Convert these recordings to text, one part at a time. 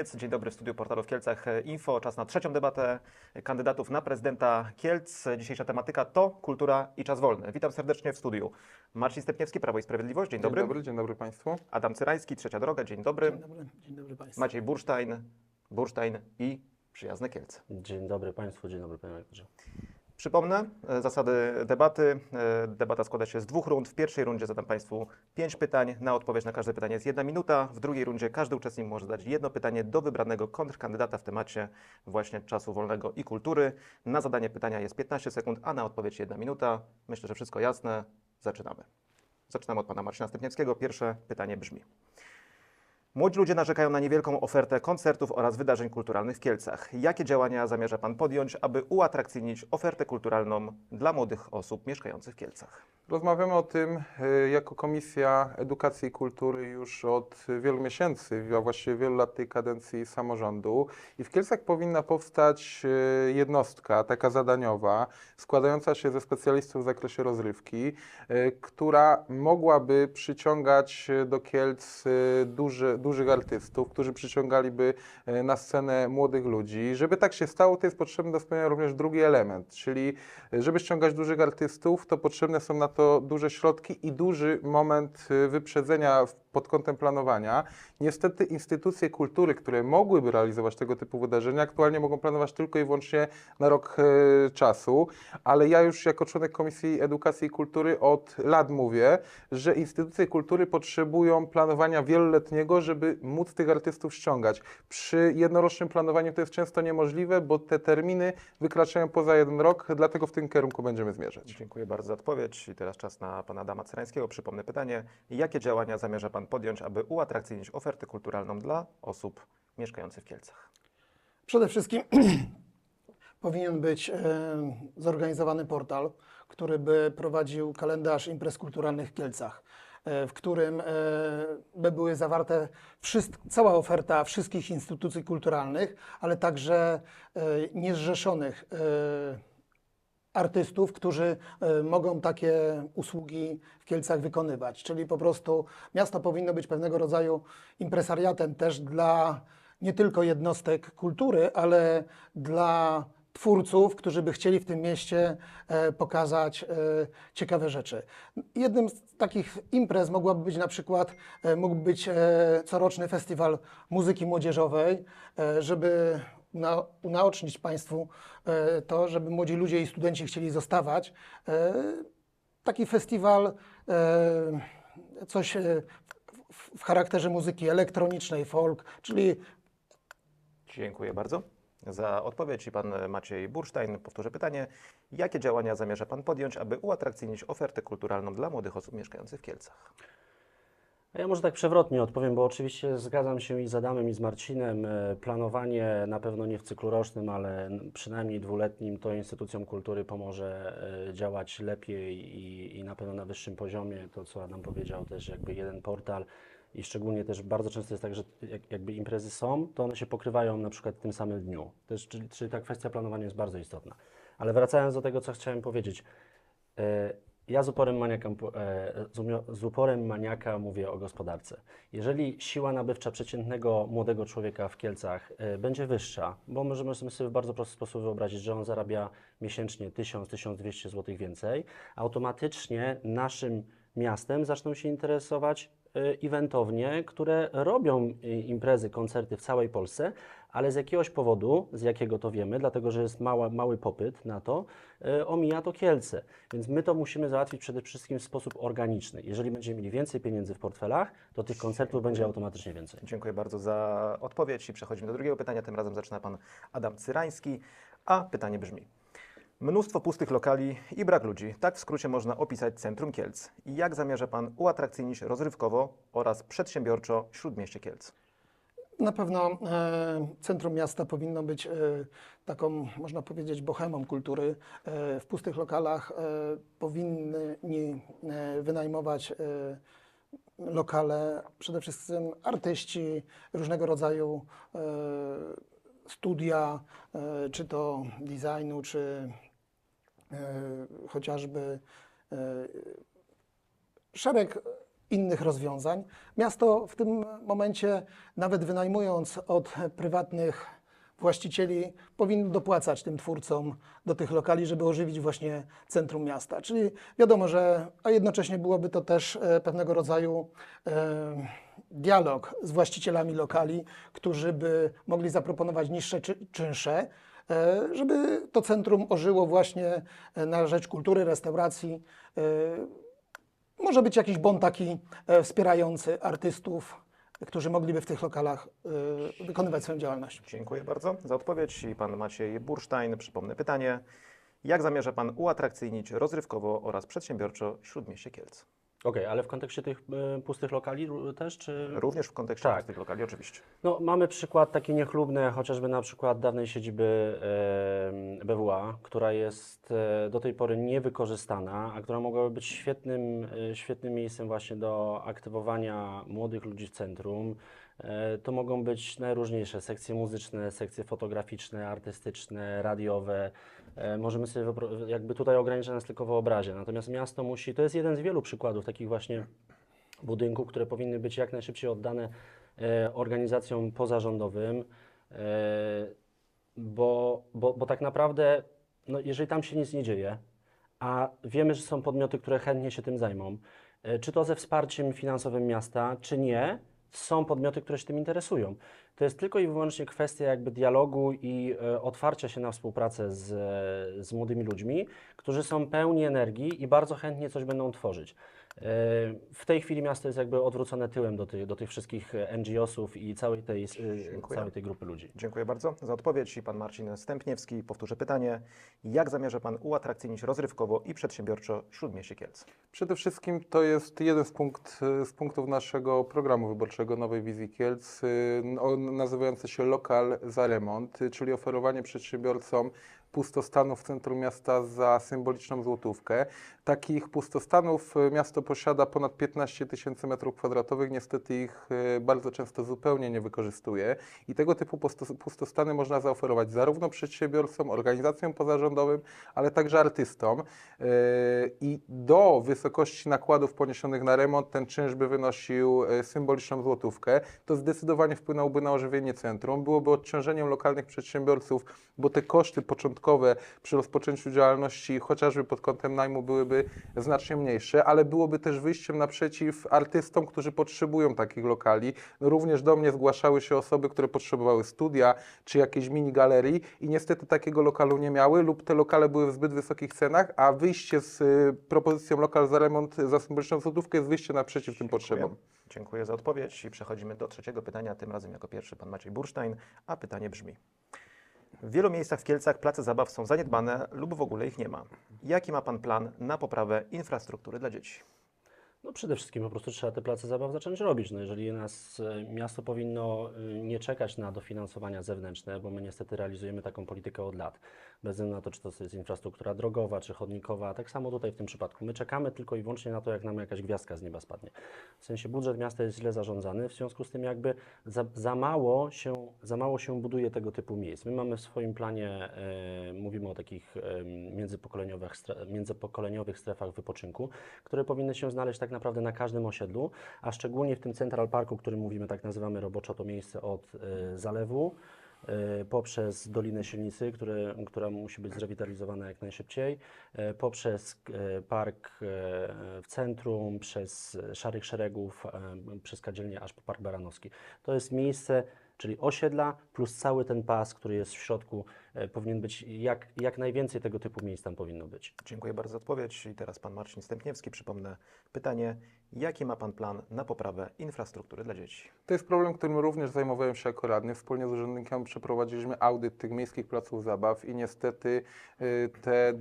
Dzień dobry w studiu portalu w Kielcach Info. Czas na trzecią debatę kandydatów na prezydenta Kielc. Dzisiejsza tematyka to kultura i czas wolny. Witam serdecznie w studiu. Marcin Stepniewski, Prawo i Sprawiedliwość, dzień dobry. Dzień dobry, dzień dobry Państwu. Adam Cyrański, Trzecia Droga, dzień dobry. Dzień dobry, dzień dobry Państwu. Maciej Bursztajn, Bursztajn i Przyjazne Kielce. Dzień dobry Państwu, dzień dobry Panie Rektorze. Przypomnę e, zasady debaty. E, Debata składa się z dwóch rund. W pierwszej rundzie zadam Państwu pięć pytań. Na odpowiedź na każde pytanie jest jedna minuta. W drugiej rundzie każdy uczestnik może zadać jedno pytanie do wybranego kontrkandydata w temacie właśnie czasu wolnego i kultury. Na zadanie pytania jest 15 sekund, a na odpowiedź jedna minuta. Myślę, że wszystko jasne. Zaczynamy. Zaczynamy od Pana Marcina Stepniewskiego. Pierwsze pytanie brzmi. Młodzi ludzie narzekają na niewielką ofertę koncertów oraz wydarzeń kulturalnych w Kielcach. Jakie działania zamierza Pan podjąć, aby uatrakcyjnić ofertę kulturalną dla młodych osób mieszkających w Kielcach? Rozmawiamy o tym y, jako Komisja Edukacji i Kultury już od wielu miesięcy, a właściwie wielu lat tej kadencji samorządu. I w Kielcach powinna powstać y, jednostka, taka zadaniowa, składająca się ze specjalistów w zakresie rozrywki, y, która mogłaby przyciągać do Kielc duży, dużych artystów, którzy przyciągaliby na scenę młodych ludzi. Żeby tak się stało, to jest potrzebny do spełnienia również drugi element, czyli żeby ściągać dużych artystów, to potrzebne są na to duże środki i duży moment y, wyprzedzenia w- pod kątem planowania. Niestety instytucje kultury, które mogłyby realizować tego typu wydarzenia, aktualnie mogą planować tylko i wyłącznie na rok e, czasu, ale ja już jako członek Komisji Edukacji i Kultury od lat mówię, że instytucje kultury potrzebują planowania wieloletniego, żeby móc tych artystów ściągać. Przy jednorocznym planowaniu to jest często niemożliwe, bo te terminy wykraczają poza jeden rok, dlatego w tym kierunku będziemy zmierzać. Dziękuję bardzo za odpowiedź. I teraz czas na Pana Adama Cyrańskiego. Przypomnę pytanie. Jakie działania zamierza Pan podjąć, aby uatrakcyjnić ofertę kulturalną dla osób mieszkających w Kielcach? Przede wszystkim powinien być e, zorganizowany portal, który by prowadził kalendarz imprez kulturalnych w Kielcach, e, w którym e, by były zawarte cała oferta wszystkich instytucji kulturalnych, ale także niezrzeszonych artystów, którzy e, mogą takie usługi w Kielcach wykonywać. Czyli po prostu miasto powinno być pewnego rodzaju impresariatem też dla nie tylko jednostek kultury, ale dla twórców, którzy by chcieli w tym mieście e, pokazać e, ciekawe rzeczy. Jednym z takich imprez mogłaby być na przykład, mógłby być coroczny festiwal muzyki młodzieżowej, żeby na, unaocznić Państwu e, to, żeby młodzi ludzie i studenci chcieli zostawać. E, taki festiwal, e, coś w, w charakterze muzyki elektronicznej, folk, czyli Dziękuję bardzo za odpowiedź. I Pan Maciej Bursztajn powtórzę pytanie. Jakie działania zamierza Pan podjąć, aby uatrakcyjnić ofertę kulturalną dla młodych osób mieszkających w Kielcach? Ja może tak przewrotnie odpowiem, bo oczywiście zgadzam się i z Adamem, i z Marcinem. E, Planowanie na pewno nie w cyklu rocznym, ale przynajmniej dwuletnim to instytucjom kultury pomoże e, działać lepiej i, i na pewno na wyższym poziomie. To, co Adam powiedział, też jakby jeden portal. I szczególnie też bardzo często jest tak, że jak, jakby imprezy są, to one się pokrywają na przykład w tym samym dniu. Też, czyli, czyli ta kwestia planowania jest bardzo istotna. Ale wracając do tego, co chciałem powiedzieć. E, Ja z uporem, maniaka, e, z uporem maniaka mówię o gospodarce. Jeżeli siła nabywcza przeciętnego młodego człowieka w Kielcach e, będzie wyższa, bo możemy sobie w bardzo prosty sposób wyobrazić, że on zarabia miesięcznie 1000-1200 zł więcej, automatycznie naszym miastem zaczną się interesować e, eventownie, które robią imprezy, koncerty w całej Polsce, ale z jakiegoś powodu, z jakiego to wiemy, dlatego że jest mała, mały popyt na to, e, omija to Kielce. Więc my to musimy załatwić przede wszystkim w sposób organiczny. Jeżeli będziemy mieli więcej pieniędzy w portfelach, to tych koncertów będzie automatycznie więcej. Dziękuję bardzo za odpowiedź i przechodzimy do drugiego pytania. Tym razem zaczyna Pan Adam Cyrański, a pytanie brzmi. Mnóstwo pustych lokali i brak ludzi. Tak w skrócie można opisać centrum Kielc. I jak zamierza Pan uatrakcyjnić rozrywkowo oraz przedsiębiorczo śródmieście Kielc? Na pewno e, centrum miasta powinno być e, taką, można powiedzieć, bohemą kultury. E, w pustych lokalach powinni wynajmować lokale przede wszystkim artyści, różnego rodzaju studia, czy to designu, czy chociażby szereg innych rozwiązań. Miasto w tym momencie, nawet wynajmując od prywatnych właścicieli, powinno dopłacać tym twórcom do tych lokali, żeby ożywić właśnie centrum miasta. Czyli wiadomo, że, a jednocześnie byłoby to też e, pewnego rodzaju e, dialog z właścicielami lokali, którzy by mogli zaproponować niższe czy, czynsze, e, żeby to centrum ożyło właśnie e, na rzecz kultury, restauracji. Może być jakiś bon taki e, wspierający artystów, którzy mogliby w tych lokalach e, wykonywać swoją działalność. Dziękuję bardzo za odpowiedź. I pan Maciej Bursztajn, przypomnę pytanie. Jak zamierza pan uatrakcyjnić rozrywkowo oraz przedsiębiorczo Śródmieście Kielc? Okej, ale w kontekście tych e, pustych lokali też, czy... Również w kontekście Tak. tych lokali, oczywiście. No, mamy przykład taki niechlubny, chociażby na przykład dawnej siedziby BWA, która jest e, do tej pory niewykorzystana, a która mogłaby być świetnym, e, świetnym miejscem właśnie do aktywowania młodych ludzi w centrum. E, to mogą być najróżniejsze sekcje muzyczne, sekcje fotograficzne, artystyczne, radiowe. E, możemy sobie jakby tutaj ograniczać nas tylko wyobraźnię. Natomiast miasto musi, to jest jeden z wielu przykładów takich właśnie budynków, które powinny być jak najszybciej oddane e, organizacjom pozarządowym, bo, bo, bo tak naprawdę, no, jeżeli tam się nic nie dzieje, a wiemy, że są podmioty, które chętnie się tym zajmą, czy to ze wsparciem finansowym miasta, czy nie, są podmioty, które się tym interesują. To jest tylko i wyłącznie kwestia jakby dialogu i e, otwarcia się na współpracę z, z młodymi ludźmi, którzy są pełni energii i bardzo chętnie coś będą tworzyć. E, W tej chwili miasto jest jakby odwrócone tyłem do, tych do tych wszystkich NGO-sów i całej tej, e, Dziękuję. całej tej grupy ludzi. Dziękuję bardzo za odpowiedź. I pan Marcin Stępniewski powtórzę pytanie. Jak zamierza pan uatrakcyjnić rozrywkowo i przedsiębiorczo Śródmieście Kielc? Przede wszystkim to jest jeden z, punkt, z punktów naszego programu wyborczego Nowej Wizji Kielc, y, o- nazywający się Lokal za remont, y, czyli oferowanie przedsiębiorcom pustostanów w centrum miasta za symboliczną złotówkę. Takich pustostanów y, miasto posiada ponad 15 tysięcy metrów kwadratowych, niestety ich y, bardzo często zupełnie nie wykorzystuje i tego typu pusto- pustostany można zaoferować zarówno przedsiębiorcom, organizacjom pozarządowym, ale także artystom. Yy, I do wysokości nakładów poniesionych na remont ten czynsz by wynosił symboliczną złotówkę. To zdecydowanie wpłynęłoby na ożywienie centrum, byłoby odciążeniem lokalnych przedsiębiorców, bo te koszty początkowe przy rozpoczęciu działalności, chociażby pod kątem najmu, byłyby znacznie mniejsze, ale byłoby też wyjściem naprzeciw artystom, którzy potrzebują takich lokali. No, również do mnie zgłaszały się osoby, które potrzebowały studia czy jakiejś mini galerii i niestety takiego lokalu nie miały lub te lokale były w zbyt wysokich cenach, a wyjście z y, propozycją lokal za remont za symboliczną złotówkę jest wyjście naprzeciw tym potrzebom. Dziękuję za odpowiedź i przechodzimy do trzeciego pytania. Tym razem jako pierwszy pan Maciej Bursztajn, a pytanie brzmi. W wielu miejscach w Kielcach place zabaw są zaniedbane lub w ogóle ich nie ma. Jaki ma pan plan na poprawę infrastruktury dla dzieci? No przede wszystkim po prostu trzeba te place zabaw zacząć robić. No jeżeli nas e, miasto powinno e, nie czekać na dofinansowania zewnętrzne, bo my niestety realizujemy taką politykę od lat, bez względu na to, czy to jest infrastruktura drogowa, czy chodnikowa, tak samo tutaj w tym przypadku. My czekamy tylko i wyłącznie na to, jak nam jakaś gwiazdka z nieba spadnie. W sensie budżet miasta jest źle zarządzany, w związku z tym jakby za, za, mało, się, za mało się buduje tego typu miejsc. My mamy w swoim planie, e, mówimy o takich e, międzypokoleniowych, międzypokoleniowych strefach wypoczynku, które powinny się znaleźć tak naprawdę na każdym osiedlu, a szczególnie w tym Central Parku, który mówimy, tak nazywamy roboczo to miejsce od e, zalewu, poprzez Dolinę Silnicy, które, która musi być zrewitalizowana jak najszybciej, e, poprzez e, park e, w centrum, przez e, Szarych Szeregów, e, przez Kadzielnię aż po Park Baranowski. To jest miejsce, czyli osiedla plus cały ten pas, który jest w środku, e, powinien być, jak, jak najwięcej tego typu miejsc tam powinno być. Dziękuję bardzo za odpowiedź. I teraz pan Marcin Stępniewski. Przypomnę pytanie. Jaki ma pan plan na poprawę infrastruktury dla dzieci? To jest problem, którym również zajmowałem się jako radny. Wspólnie z urzędnikami przeprowadziliśmy audyt tych miejskich placów zabaw i niestety y, te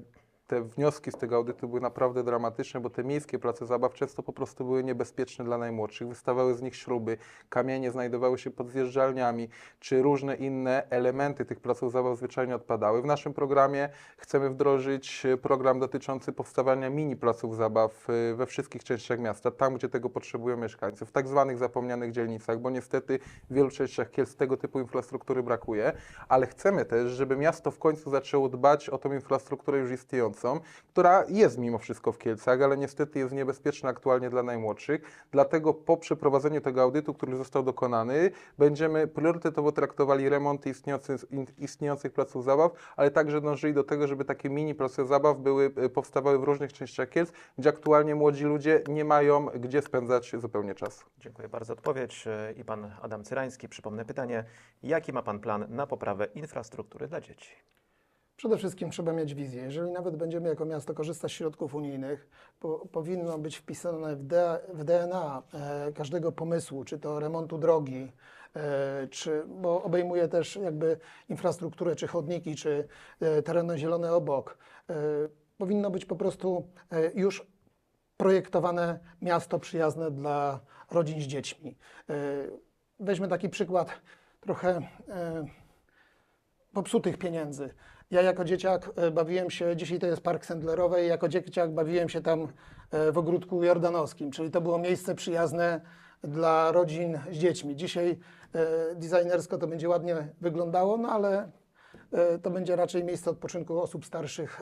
te wnioski z tego audytu były naprawdę dramatyczne, bo te miejskie place zabaw często po prostu były niebezpieczne dla najmłodszych. Wystawały z nich śruby, kamienie znajdowały się pod zjeżdżalniami, czy różne inne elementy tych placów zabaw zwyczajnie odpadały. W naszym programie chcemy wdrożyć program dotyczący powstawania mini placów zabaw e, we wszystkich częściach miasta, tam gdzie tego potrzebują mieszkańcy, w tak zwanych zapomnianych dzielnicach, bo niestety w wielu częściach Kielc tego typu infrastruktury brakuje, ale chcemy też, żeby miasto w końcu zaczęło dbać o tą infrastrukturę już istniejącą. Która jest mimo wszystko w Kielcach, ale niestety jest niebezpieczna aktualnie dla najmłodszych. Dlatego po przeprowadzeniu tego audytu, który został dokonany, będziemy priorytetowo traktowali remonty istniejących, istniejących placów zabaw, ale także dążyli do tego, żeby takie mini place zabaw były, e, powstawały w różnych częściach Kielc, gdzie aktualnie młodzi ludzie nie mają gdzie spędzać zupełnie czas. Dziękuję bardzo za odpowiedź. E, I pan Adam Cyrański, przypomnę pytanie. Jaki ma pan plan na poprawę infrastruktury dla dzieci? Przede wszystkim trzeba mieć wizję. Jeżeli nawet będziemy jako miasto korzystać z środków unijnych, po, powinno być wpisane w, D, w DNA e, każdego pomysłu, czy to remontu drogi, e, czy, bo obejmuje też jakby infrastrukturę, czy chodniki, czy e, tereny zielone obok. E, powinno być po prostu e, już projektowane miasto przyjazne dla rodzin z dziećmi. E, weźmy taki przykład trochę e, popsutych pieniędzy. Ja jako dzieciak e, bawiłem się, dzisiaj to jest Park Sendlerowy, jako dzieciak bawiłem się tam e, w ogródku jordanowskim, czyli to było miejsce przyjazne dla rodzin z dziećmi. Dzisiaj e, designersko to będzie ładnie wyglądało, no ale to będzie raczej miejsce odpoczynku osób starszych,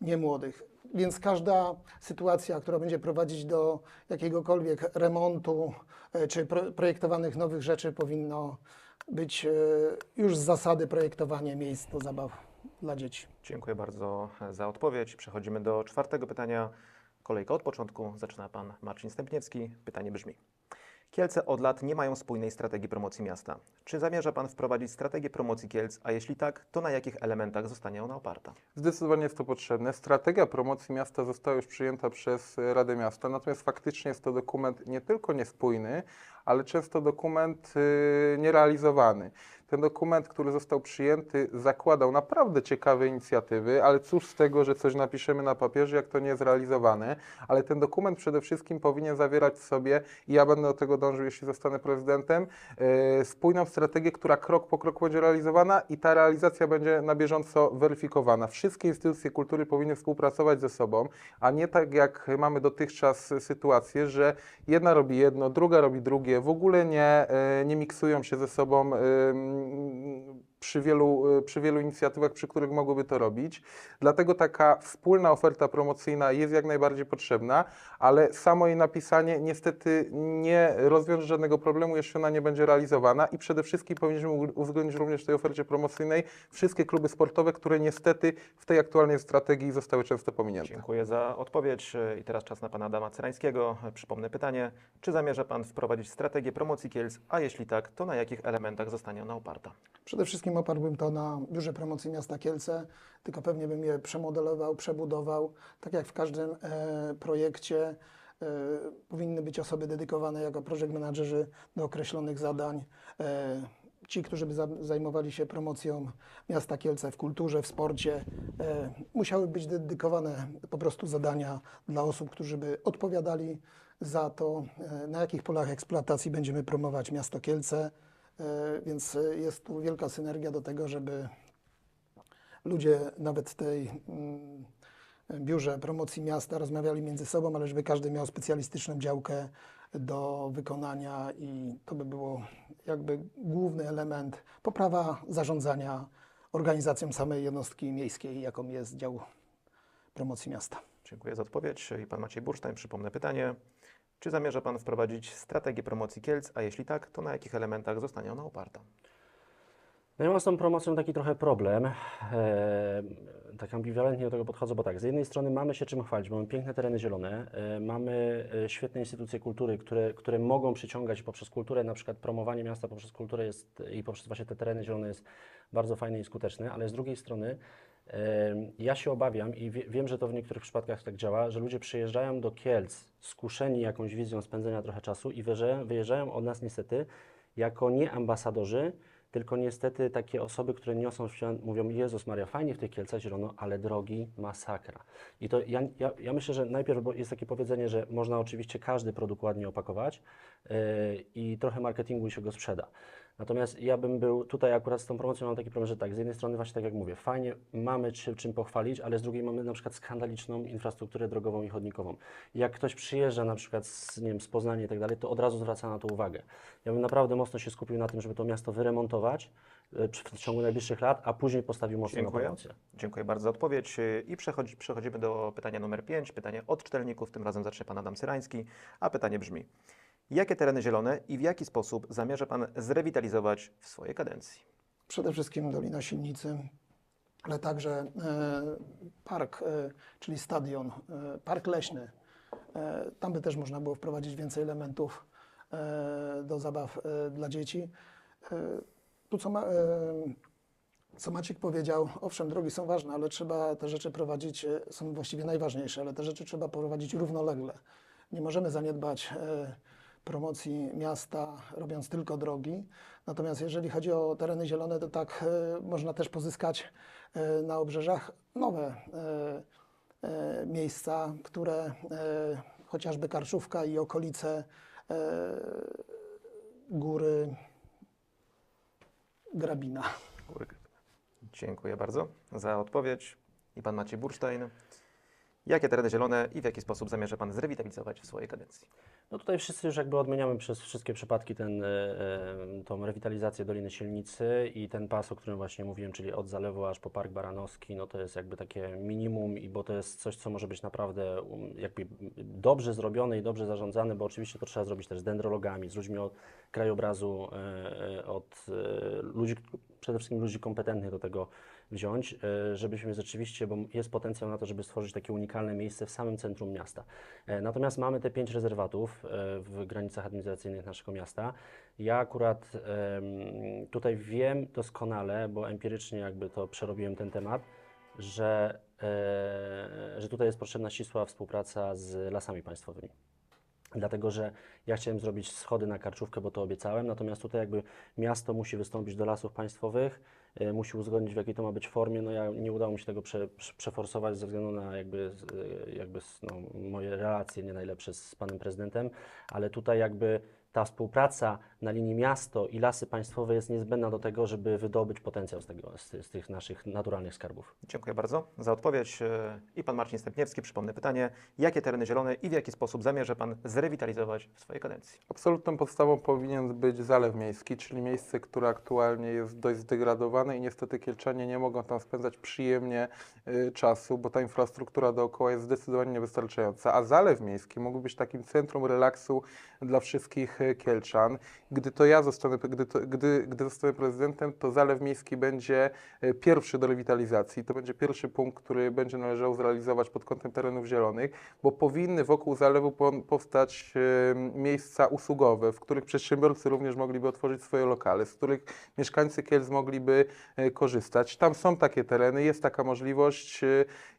nie młodych. Więc każda sytuacja, która będzie prowadzić do jakiegokolwiek remontu czy pro, projektowanych nowych rzeczy, powinno być już z zasady projektowanie miejsc do zabaw dla dzieci. Dziękuję bardzo za odpowiedź. Przechodzimy do czwartego pytania. Kolejka od początku. Zaczyna pan Marcin Stępniewski. Pytanie brzmi. Kielce od lat nie mają spójnej strategii promocji miasta. Czy zamierza pan wprowadzić strategię promocji Kielc, a jeśli tak, to na jakich elementach zostanie ona oparta? Zdecydowanie jest to potrzebne. Strategia promocji miasta została już przyjęta przez Radę Miasta, natomiast faktycznie jest to dokument nie tylko niespójny, ale często dokument y, nierealizowany. Ten dokument, który został przyjęty, zakładał naprawdę ciekawe inicjatywy, ale cóż z tego, że coś napiszemy na papierze, jak to nie jest realizowane. Ale ten dokument przede wszystkim powinien zawierać w sobie, i ja będę do tego dążył, jeśli zostanę prezydentem, y, spójną strategię, która krok po kroku będzie realizowana i ta realizacja będzie na bieżąco weryfikowana. Wszystkie instytucje kultury powinny współpracować ze sobą, a nie tak jak mamy dotychczas sytuację, że jedna robi jedno, druga robi drugie, w ogóle nie, e, nie miksują się ze sobą um, przy wielu, e, przy wielu inicjatywach, przy których mogłyby to robić. Dlatego taka wspólna oferta promocyjna jest jak najbardziej potrzebna, ale samo jej napisanie niestety nie rozwiąże żadnego problemu, jeśli ona nie będzie realizowana i przede wszystkim powinniśmy uwzględnić również w tej ofercie promocyjnej wszystkie kluby sportowe, które niestety w tej aktualnej strategii zostały często pominięte. Dziękuję za odpowiedź. I teraz czas na pana Adama Cyrańskiego. E, Przypomnę pytanie. Czy zamierza pan wprowadzić strategię promocji Kielc, a jeśli tak, to na jakich elementach zostanie ona oparta? Przede wszystkim oparłbym to na Biurze Promocji Miasta Kielce, tylko pewnie bym je przemodelował, przebudował. Tak jak w każdym e, projekcie e, powinny być osoby dedykowane jako project managerzy do określonych zadań. E, ci, którzy by za, zajmowali się promocją miasta Kielce w kulturze, w sporcie, e, musiały być dedykowane po prostu zadania dla osób, którzy by odpowiadali za to, e, na jakich polach eksploatacji będziemy promować miasto Kielce. E, Więc e, jest tu wielka synergia do tego, żeby ludzie nawet tej mm, biurze promocji miasta rozmawiali między sobą, ale żeby każdy miał specjalistyczną działkę do wykonania i to by było jakby główny element poprawa zarządzania organizacją samej jednostki miejskiej, jaką jest dział promocji miasta. Dziękuję za odpowiedź. I pan Maciej Bursztajn, przypomnę pytanie. Czy zamierza pan wprowadzić strategię promocji Kielc, a jeśli tak, to na jakich elementach zostanie ona oparta? No ja mam z tą promocją taki trochę problem. E, tak ambiwalentnie do tego podchodzę, bo tak, z jednej strony mamy się czym chwalić, mamy piękne tereny zielone, e, mamy e, świetne instytucje kultury, które, które mogą przyciągać poprzez kulturę, na przykład promowanie miasta poprzez kulturę jest i poprzez właśnie te tereny zielone jest bardzo fajne i skuteczne, ale z drugiej strony ja się obawiam i wie, wiem, że to w niektórych przypadkach tak działa, że ludzie przyjeżdżają do Kielc skuszeni jakąś wizją spędzenia trochę czasu i wyjeżdżają, od nas niestety jako nie ambasadorzy, tylko niestety takie osoby, które niosą świat, mówią, Jezus Maria, fajnie w tych Kielcach zielono, ale drogi, masakra. I to ja, ja, ja myślę, że najpierw jest takie powiedzenie, że można oczywiście każdy produkt ładnie opakować yy, i trochę marketingu się go sprzeda. Natomiast ja bym był tutaj akurat z tą promocją mam taki problem, że tak, z jednej strony właśnie tak jak mówię, fajnie, mamy się czym pochwalić, ale z drugiej mamy na przykład skandaliczną infrastrukturę drogową i chodnikową. Jak ktoś przyjeżdża na przykład z, nie wiem, z Poznania i tak dalej, to od razu zwraca na to uwagę. Ja bym naprawdę mocno się skupił na tym, żeby to miasto wyremontować e, w ciągu najbliższych lat, a później postawił mocno na Dziękuję. promocję. Dziękuję bardzo za odpowiedź. I przechodzi, przechodzimy do pytania numer 5. Pytanie od czytelników. Tym razem zacznie pan Adam Syrański. A pytanie brzmi: Jakie tereny zielone i w jaki sposób zamierza pan zrewitalizować w swojej kadencji? Przede wszystkim Dolina Silnicy, ale także e, park, e, czyli stadion, e, park leśny. Tam by też można było wprowadzić więcej elementów do zabaw dla dzieci. Tu co, ma, co Maciek powiedział, owszem, drogi są ważne, ale trzeba te rzeczy prowadzić, są właściwie najważniejsze, ale te rzeczy trzeba prowadzić równolegle. Nie możemy zaniedbać promocji miasta, robiąc tylko drogi. Natomiast jeżeli chodzi o tereny zielone, to tak e, można też pozyskać e, na obrzeżach nowe e, miejsca, które chociażby Karszówka i okolice góry Grabina. Dziękuję bardzo za odpowiedź. I pan Maciej Bursztajn. Jakie tereny zielone i w jaki sposób zamierza pan zrewitalizować w swojej kadencji? No tutaj wszyscy już jakby odmieniamy przez wszystkie przypadki ten, e, e, tą rewitalizację Doliny Sielnicy i ten pas, o którym właśnie mówiłem, czyli od zalewu aż po Park Baranowski, no to jest jakby takie minimum i bo to jest coś, co może być naprawdę um, jakby dobrze zrobione i dobrze zarządzane, bo oczywiście to trzeba zrobić też z dendrologami, z ludźmi od krajobrazu, e, od ludzi, przede wszystkim ludzi kompetentnych do tego wziąć, żebyśmy rzeczywiście, bo jest potencjał na to, żeby stworzyć takie unikalne miejsce w samym centrum miasta. Natomiast mamy te pięć rezerwatów w granicach administracyjnych naszego miasta. Ja akurat tutaj wiem doskonale, bo empirycznie jakby to przerobiłem ten temat, że, e, że tutaj jest potrzebna ścisła współpraca z lasami państwowymi. Dlatego, że ja chciałem zrobić schody na karczówkę, bo to obiecałem, natomiast tutaj jakby miasto musi wystąpić do lasów państwowych, musi uzgodnić w jakiej to ma być formie. No ja nie udało mi się tego prze, prze, przeforsować ze względu na jakby, e, jakby no, moje relacje nie najlepsze z panem prezydentem, ale tutaj jakby ta współpraca na linii miasto i lasy państwowe jest niezbędna do tego, żeby wydobyć potencjał z, tego, z, z tych naszych naturalnych skarbów. Dziękuję bardzo za odpowiedź. E, I pan Marcin Stępniewski, przypomnę pytanie. Jakie tereny zielone i w jaki sposób zamierza pan zrewitalizować w swojej kadencji? Absolutną podstawą powinien być zalew miejski, czyli miejsce, które aktualnie jest dość zdegradowane i niestety Kielczanie nie mogą tam spędzać przyjemnie y, czasu, bo ta infrastruktura dookoła jest zdecydowanie niewystarczająca. A zalew miejski mógł być takim centrum relaksu dla wszystkich Kielczan. Gdy to ja zostanę, gdy, to, gdy, gdy zostanę prezydentem, to zalew miejski będzie y, pierwszy do rewitalizacji. To będzie pierwszy punkt, który będzie należało zrealizować pod kątem terenów zielonych, bo powinny wokół zalewu po- powstać y, miejsca usługowe, w których przedsiębiorcy również mogliby otworzyć swoje lokale, z których mieszkańcy Kielc mogliby y, korzystać. Tam są takie tereny, jest taka możliwość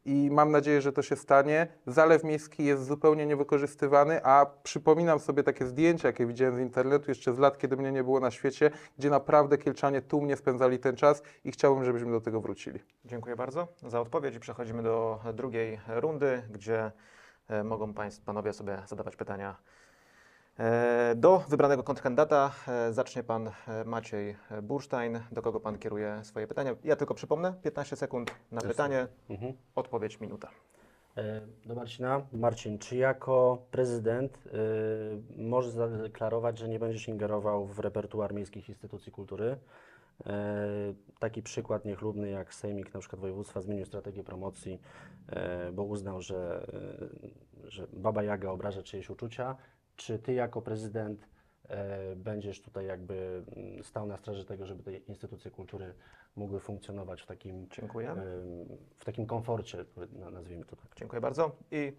i mam nadzieję, że to się stanie. Zalew miejski jest zupełnie niewykorzystywany, a przypominam sobie takie zdjęcia, jakie widziałem z internetu jeszcze z lat, kiedy mnie nie było na świecie, gdzie naprawdę Kielczanie tłumnie spędzali ten czas i chciałbym, żebyśmy do tego wrócili. Dziękuję bardzo za odpowiedź i przechodzimy do drugiej rundy, gdzie e, mogą państw, panowie sobie zadawać pytania. E, Do wybranego kontrkandydata e, zacznie pan Maciej Bursztajn. Do kogo pan kieruje swoje pytania? Ja tylko przypomnę, 15 sekund na pytanie, Mhm. odpowiedź minuta. E, Do Marcina. Marcin, czy jako prezydent y, możesz zadeklarować, że nie będziesz ingerował w repertuar miejskich instytucji kultury? E, taki przykład niechlubny jak Sejmik na przykład województwa zmienił strategię promocji, bo uznał, że, że Baba Jaga obraża czyjeś uczucia. Czy ty jako prezydent będziesz tutaj jakby mm, stał na straży tego, żeby te instytucje kultury mogły funkcjonować w takim, Dziękuję. em, w takim komforcie, na- nazwijmy to tak? Dziękuję bardzo. I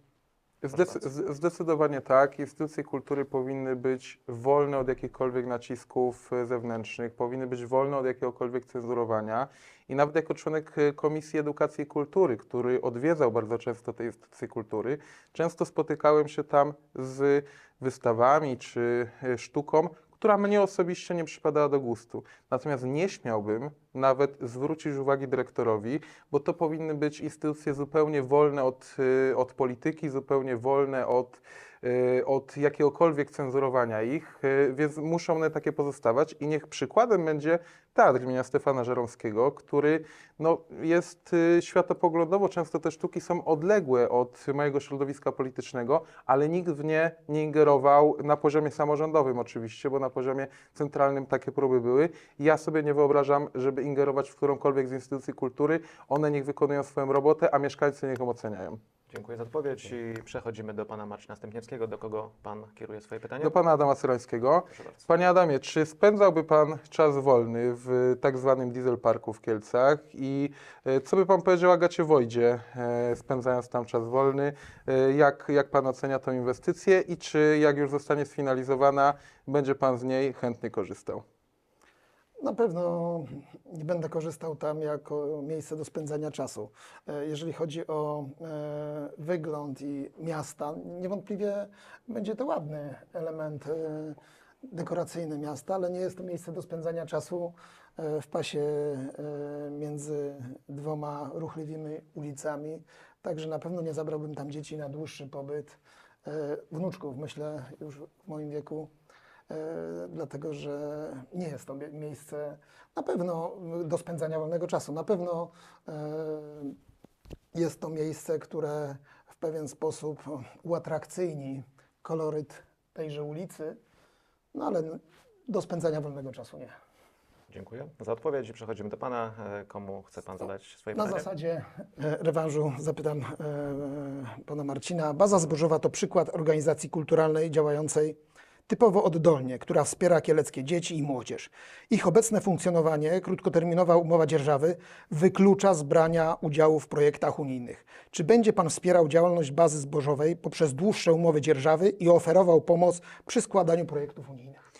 Zdec- zdecydowanie tak. Instytucje kultury powinny być wolne od jakichkolwiek nacisków e, zewnętrznych, powinny być wolne od jakiegokolwiek cenzurowania. I nawet jako członek e, Komisji Edukacji i Kultury, który odwiedzał bardzo często te instytucje kultury, często spotykałem się tam z wystawami czy e, sztuką, która mnie osobiście nie przypadała do gustu. Natomiast nie śmiałbym nawet zwrócić uwagi dyrektorowi, bo to powinny być instytucje zupełnie wolne od, y, od polityki, zupełnie wolne od od jakiegokolwiek cenzurowania ich, y, więc muszą one takie pozostawać i niech przykładem będzie teatr imienia Stefana Żeromskiego, który no, jest y, światopoglądowo, często te sztuki są odległe od mojego środowiska politycznego, ale nikt w nie nie ingerował na poziomie samorządowym oczywiście, bo na poziomie centralnym takie próby były. Ja sobie nie wyobrażam, żeby ingerować w którąkolwiek z instytucji kultury. One niech wykonują swoją robotę, a mieszkańcy niech ją oceniają. Dziękuję za odpowiedź i przechodzimy do pana Marcina Stępniewskiego, do kogo pan kieruje swoje pytanie. Do pana Adama bardzo. Panie Adamie, czy spędzałby Pan czas wolny w tak zwanym Diesel Parku w Kielcach i e, co by Pan powiedział Agacie Wojdzie, e, spędzając tam czas wolny? E, Jak, jak Pan ocenia tę inwestycję i czy jak już zostanie sfinalizowana, będzie Pan z niej chętnie korzystał? Na pewno nie będę korzystał tam jako miejsce do spędzania czasu. E, Jeżeli chodzi o e, wygląd i miasta, niewątpliwie będzie to ładny element e, dekoracyjny miasta, ale nie jest to miejsce do spędzania czasu w pasie między dwoma ruchliwymi ulicami. Także na pewno nie zabrałbym tam dzieci na dłuższy pobyt. Wnuczków, myślę, już w moim wieku dlatego że nie jest to mie- miejsce na pewno do spędzania wolnego czasu. Na pewno e, jest to miejsce, które w pewien sposób uatrakcyjni koloryt tejże ulicy, no ale do spędzania wolnego czasu nie. Dziękuję za odpowiedź i przechodzimy do pana. E, Komu chce pan zadać swoje Na pytanie? zasadzie e, rewanżu zapytam e, pana Marcina. Baza zbożowa to przykład organizacji kulturalnej działającej typowo oddolnie, która wspiera kieleckie dzieci i młodzież. Ich obecne funkcjonowanie, krótkoterminowa umowa dzierżawy, wyklucza z brania udziału w projektach unijnych. Czy będzie pan wspierał działalność bazy zbożowej poprzez dłuższe umowy dzierżawy i oferował pomoc przy składaniu projektów unijnych?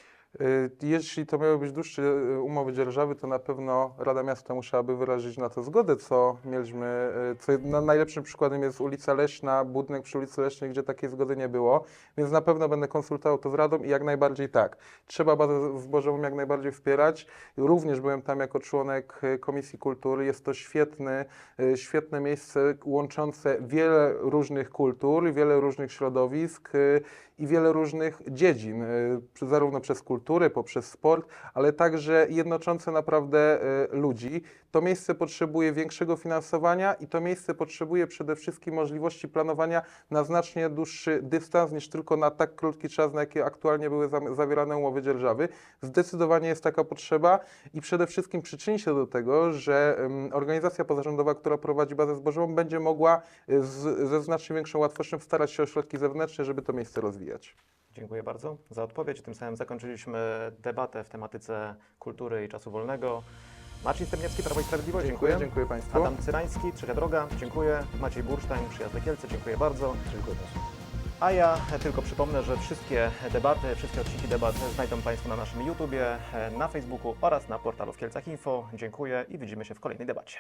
Y, Jeśli to miały być dłuższe y, umowy dzierżawy, to na pewno Rada Miasta musiałaby wyrazić na to zgodę, co mieliśmy, y, co no, najlepszym przykładem jest ulica Leśna, budynek przy ulicy Leśnej, gdzie takiej zgody nie było, więc na pewno będę konsultował to z Radą i jak najbardziej tak. Trzeba bazę zbożową jak najbardziej wspierać. Również byłem tam jako członek Komisji Kultury. Jest to świetny, świetne miejsce łączące wiele różnych kultur, wiele różnych środowisk i wiele różnych dziedzin, y, zarówno przez kulturę, poprzez sport, ale także jednoczące naprawdę y, ludzi. To miejsce potrzebuje większego finansowania i to miejsce potrzebuje przede wszystkim możliwości planowania na znacznie dłuższy dystans niż tylko na tak krótki czas, na jaki aktualnie były zawierane umowy dzierżawy. Zdecydowanie jest taka potrzeba i przede wszystkim przyczyni się do tego, że organizacja pozarządowa, która prowadzi bazę zbożową, będzie mogła y, z, ze znacznie większą łatwością starać się o środki zewnętrzne, żeby to miejsce rozwijać. Dziękuję bardzo za odpowiedź. Tym samym zakończyliśmy debatę w tematyce kultury i czasu wolnego. Marcin Stępniewski, Prawo i Sprawiedliwość, dziękuję. Dziękuję Państwu. Adam Cyrański, Trzecia Droga, dziękuję. Maciej Bursztajn, Przyjazne Kielce, dziękuję bardzo. Dziękuję bardzo. A ja tylko przypomnę, że wszystkie debaty, wszystkie odcinki debat znajdą Państwo na naszym YouTubie, na Facebooku oraz na portalu w Kielcach Info. Dziękuję i widzimy się w kolejnej debacie.